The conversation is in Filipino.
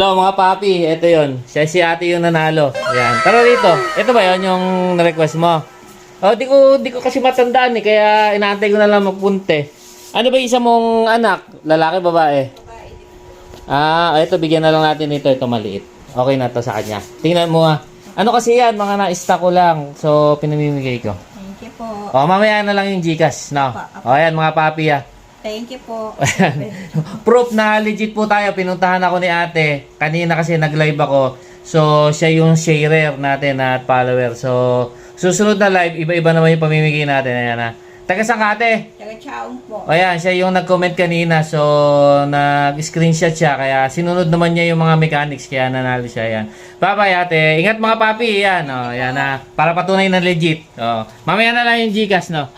Hello mga papi, ito yon. Siya si ate yung nanalo. Yan. Tara dito. Ito ba yon yung request mo? Oh, di ko di ko kasi matandaan eh, kaya inaantay ko na lang magpunte. Ano ba isa mong anak? Lalaki, babae? Ah, ito bigyan na lang natin ito, ito maliit. Okay na to sa kanya. Tingnan mo ah. Ano kasi yan, mga na-stock ko lang. So, pinamimigay ko. Thank you po. Oh, mamaya na lang yung Gcash, no? Oh, ayan mga papi ah. Thank you po. Proof na legit po tayo. Pinuntahan ako ni ate. Kanina kasi nag-live ako. So, siya yung sharer natin at follower. So, susunod na live, iba-iba naman yung pamimigay natin. Ayan na. Taga saan ka ate? Taga Chaong po. O yan, siya yung nag-comment kanina. So, nag-screenshot siya. Kaya sinunod naman niya yung mga mechanics. Kaya nanalo siya. Yan. Bye-bye ate. Ingat mga papi. Yan. O, yan na. Para patunay na legit. O, mamaya na lang yung Gcash, no?